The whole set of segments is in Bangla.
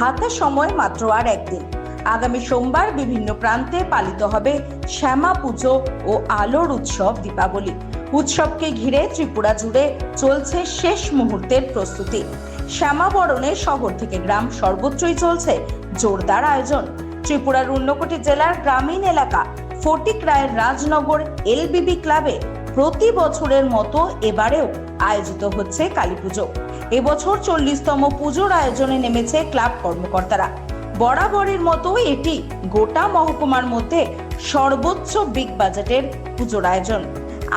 হাতে সময় মাত্র আর একদিন। আগামী সোমবার বিভিন্ন প্রান্তে পালিত হবে শ্যামা পুজো ও আলোর উৎসব দীপাবলি। উৎসবকে ঘিরে ত্রিপুরা জুড়ে চলছে শেষ মুহূর্তের প্রস্তুতি। শ্যামাবরণে শহর থেকে গ্রাম সর্বত্রই চলছে জোরদার আয়োজন। ত্রিপুরার উন্নকোটি জেলার গ্রামীণ এলাকা ফটিক রায়ের রাজনগর এলবিবি ক্লাবে প্রতি বছরের মতো এবারেও আয়োজিত হচ্ছে কালী পুজো। এবছর চল্লিশতম পুজোর আয়োজনে নেমেছে ক্লাব কর্মকর্তারা। বরাবরের মতো এটি গোটা মহকুমার মধ্যে সর্বোচ্চ বিগ বাজেটের পুজোর আয়োজন।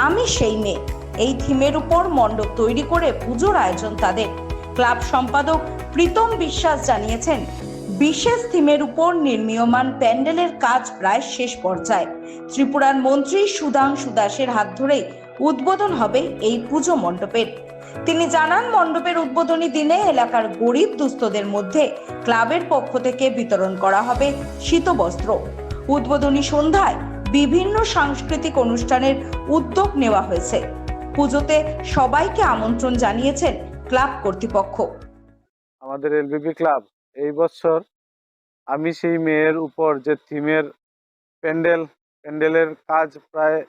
আমি সেই মেয়ে। এই থিমের উপর মণ্ডপ তৈরি করে পুজোর আয়োজন তাদের। ক্লাব সম্পাদক প্রীতম বিশ্বাস জানিয়েছেন, বিশেষ থিমের উপর নির্মীয়মান প্যান্ডেলের কাজ প্রায় শেষ পর্যায়ে। ত্রিপুরার মন্ত্রী সুধাংশু দাসের হাত ধরেই উদ্বোধন হবে এই পুজো মণ্ডপের। তিনি জানান, মণ্ডপের উদ্বোধনী দিনে এলাকার গরিব দুস্থদের মধ্যে ক্লাবের পক্ষ থেকে বিতরণ করা হবে শীতবস্ত্র। উদ্বোধনী সন্ধ্যায় বিভিন্ন সাংস্কৃতিক অনুষ্ঠানের উদ্যোগ নেওয়া হয়েছে। পুজোতে সবাইকে আমন্ত্রণ জানিয়েছেন ক্লাব কর্তৃপক্ষ। আমাদের এলবিবি ক্লাব, এই বছর আমি সেই মেয়ের উপর যে থিমের প্যান্ডেল, প্যান্ডেলের কাজ প্রায়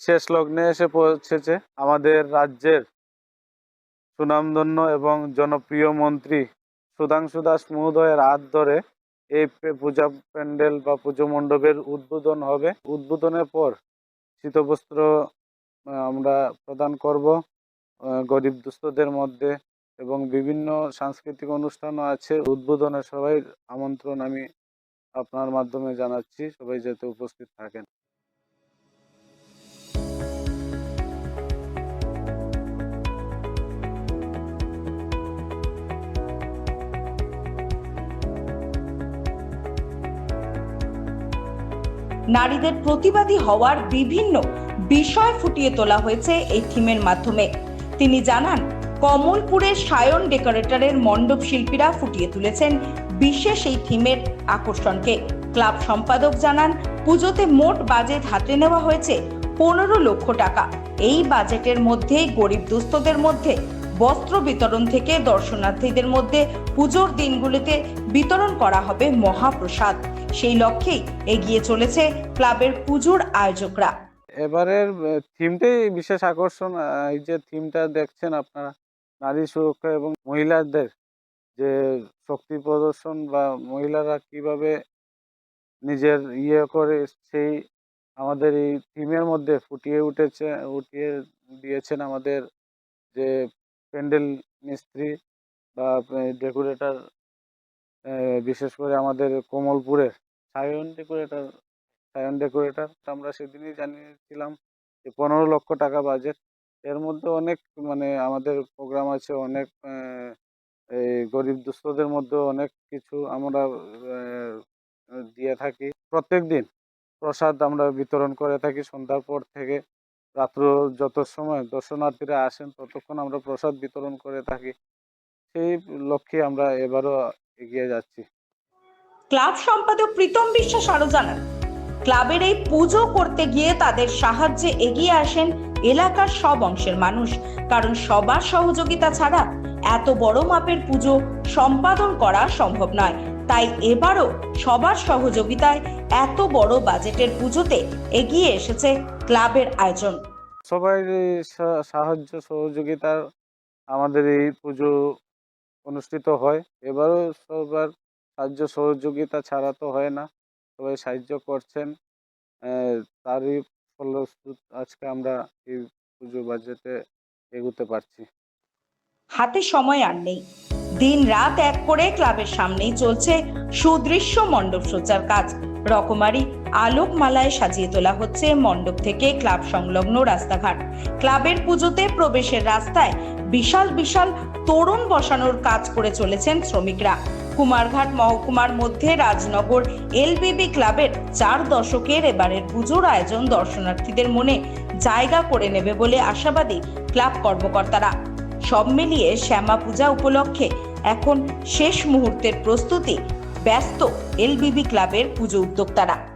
শেষ লগ্নে এসে পৌঁছেছে, আমাদের রাজ্যের সুনামধন্য এবং জনপ্রিয় মন্ত্রী সুধাংশু দাস মহোদয়ের হাত ধরে এই পূজা প্যান্ডেল বা পুজো মণ্ডপের উদ্বোধন হবে। উদ্বোধনের পর শীতবস্ত্র আমরা প্রদান করব গরিব দুস্থদের মধ্যে এবং বিভিন্ন সাংস্কৃতিক অনুষ্ঠানও আছে। উদ্বোধনে সবাই আমন্ত্রণ আমি আপনার মাধ্যমে জানাচ্ছি। সবাই যাতে উপস্থিত থাকেন। নারীদের প্রতিবাদী হওয়ার বিভিন্ন বিষয় ফুটিয়ে তোলা হয়েছে এই থিমের মাধ্যমে। তিনি জানান কমলপুরের সায়ন ডেকোরেটরের মণ্ডপ শিল্পীরা ফুটিয়ে তুলেছেন বিশেষ এই থিমের আকর্ষণকে। ক্লাব সম্পাদক জানান, পুজোতে মোট বাজেট হাতে নেওয়া হয়েছে পনেরো লক্ষ টাকা। এই বাজেটের মধ্যে গরিব দুস্থদের মধ্যে বস্ত্র বিতরণ থেকে দর্শনার্থীদের মধ্যে পুজোর দিনগুলিতে বিতরণ করা হবে মহাপ্রসাদ। সেই লক্ষ্যেই এগিয়ে চলেছে ক্লাবের পুজোর আয়োজকরা। এবারের থিমটাই বিশেষ আকর্ষণ এই যে থিমটা দেখছেন আপনারা, নারী সুরক্ষা এবং মহিলাদের যে শক্তি প্রদর্শন বা মহিলারা কীভাবে নিজের ইয়ে করে, সেই আমাদের এই থিমের মধ্যে ফুটিয়ে উঠেছে, উঠিয়ে দিয়েছেন আমাদের যে প্যান্ডেল, মিস্ত্রি বা ডেকোরেটার বিশেষ করে আমাদের কমলপুরের সায়ন ডেকোরেটর সায়ন ডেকোরেটর আমরা সেদিনই জানিয়েছিলাম যে পনেরো লক্ষ টাকা বাজেট এর মধ্যে অনেক মানে আমাদের প্রোগ্রাম আছে অনেক এই গরিব দুস্থদের মধ্যে অনেক কিছু আমরা দিয়ে থাকি। প্রত্যেক দিন প্রসাদ আমরা বিতরণ করে থাকি সন্ধ্যার পর থেকে। রাত্র যত সময় দর্শনার্থীরা আসেন, ততক্ষণ আমরা প্রসাদ বিতরণ করে থাকি। সেই লক্ষ্যে আমরা এবারও এগিয়ে যাচ্ছি। ক্লাব সম্পাদক প্রীতম বিশ্বাস আরও জানান, ক্লাবের এই পুজো করতে গিয়ে তাদের সাহায্যে এগিয়ে আসেন এলাকার সব অংশের মানুষ। কারণ সবার সহযোগিতা ছাড়া এত বড় মাপের পুজো সম্পাদন করা সম্ভব নয়। তাই এবারও সবার সহযোগিতায় এত বড় বাজেটের পুজোতে এগিয়ে এসেছে ক্লাবের আয়োজন। সবাই সাহায্য সহযোগিতার আমাদের এই পুজো অনুষ্ঠিত হয়। এবারও সবার সাহায্য সহযোগিতা ছাড়া তো হয় না। সবাই সাহায্য করছেন। তারই ফলশ্রুত আজকে আমরা এই পুজো বাজেটে এগোতে পারছি। হাতে সময় আর নেই। দিন রাত এক করে ক্লাবের সামনেই চলছে সুদৃশ্য মণ্ডপ সজ্জার কাজ। রকমারি আলোকমালায় সাজিয়ে তোলা হচ্ছে মণ্ডপ থেকে ক্লাব সংলগ্ন রাস্তাঘাট। ক্লাবের পুজোতে প্রবেশের রাস্তায় বিশাল বিশাল তোরণ বসানোর কাজ করে চলেছেন শ্রমিকরা। কুমারঘাট মহকুমার মধ্যে রাজনগর এলবিবি ক্লাবের চার দশকের এবারের পুজোর আয়োজন দর্শনার্থীদের মনে জায়গা করে নেবে বলে আশাবাদী ক্লাব কর্মকর্তারা। সব মিলিয়ে শ্যামা পূজা উপলক্ষে এখন শেষ মুহূর্তের প্রস্তুতি ব্যস্ত এলবিবি ক্লাবের পুজো উদ্যোক্তারা।